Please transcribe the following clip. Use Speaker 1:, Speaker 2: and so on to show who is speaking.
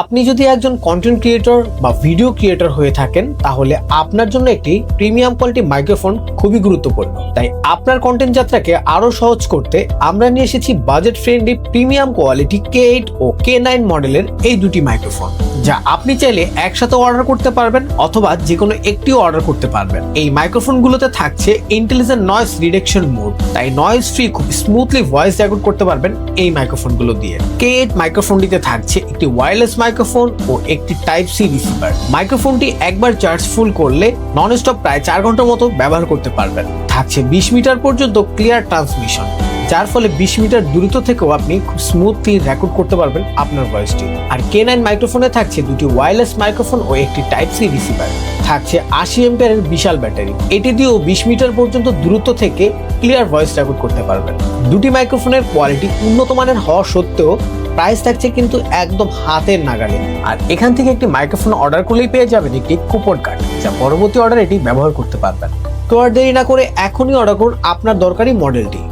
Speaker 1: আপনি যদি একজন কন্টেন্ট ক্রিয়েটর বা ভিডিও ক্রিয়েটর হয়ে থাকেন, তাহলে আপনার জন্য একটি প্রিমিয়াম কোয়ালিটি মাইক্রোফোন খুবই গুরুত্বপূর্ণ। তাই আপনার কন্টেন্ট যাত্রাকে আরও সহজ করতে আমরা নিয়ে এসেছি budget friendly premium quality K eight ও কে নাইন মডেলের এই দুটি মাইক্রোফোন যা আপনি চাইলে একসাথে অর্ডার করতে পারবেন অথবা যে কোনো একটিও অর্ডার করতে পারবেন। এই মাইক্রোফোনগুলোতে থাকছে ইন্টেলিজেন্ট নয়েজ রিডাকশন মোড তাই নয়েজ ফ্রি খুব স্মুথলি ভয়েস রেকর্ড করতে পারবেন এই মাইক্রোফোনগুলো দিয়ে। কে এইট মাইক্রোফোনটিতে থাকছে একটি ওয়্যারলেস মাইক্রোফোন ও একটি টাইপ সি রিসিভার মাইক্রোফোনটি একবার চার্জ ফুল করলে নন স্টপ প্রায় চার ঘণ্টার মতো ব্যবহার করতে পারবেন। থাকছে বিশ মিটার পর্যন্ত ক্লিয়ার ট্রান্সমিশন যার ফলে বিশ মিটার দূরত্ব থেকেও আপনি খুব স্মুথলি রেকর্ড করতে পারবেন আপনার ভয়েসটি আর কে নাইন মাইক্রোফোনে থাকছে দুটি ওয়্যারলেস মাইক্রোফোন ও একটি টাইপ সি রিসিভার থাকছে আশি এম্পিয়ারের বিশাল ব্যাটারি এটি দিয়েও বিশ মিটার পর্যন্ত দূরত্ব থেকে ক্লিয়ার ভয়েস রেকর্ড করতে পারবেন। দুটি মাইক্রোফোনের কোয়ালিটি উন্নত মানের হওয়া সত্ত্বেও প্রাইস থাকছে কিন্তু একদম হাতের নাগালে। আর এখান থেকে একটি মাইক্রোফোন অর্ডার করলেই পেয়ে যাবেন একটি কুপন কার্ড যা পরবর্তী অর্ডার এটি ব্যবহার করতে পারবেন। তো আর দেরি না করে এখনই অর্ডার করুন আপনার দরকারি মডেলটি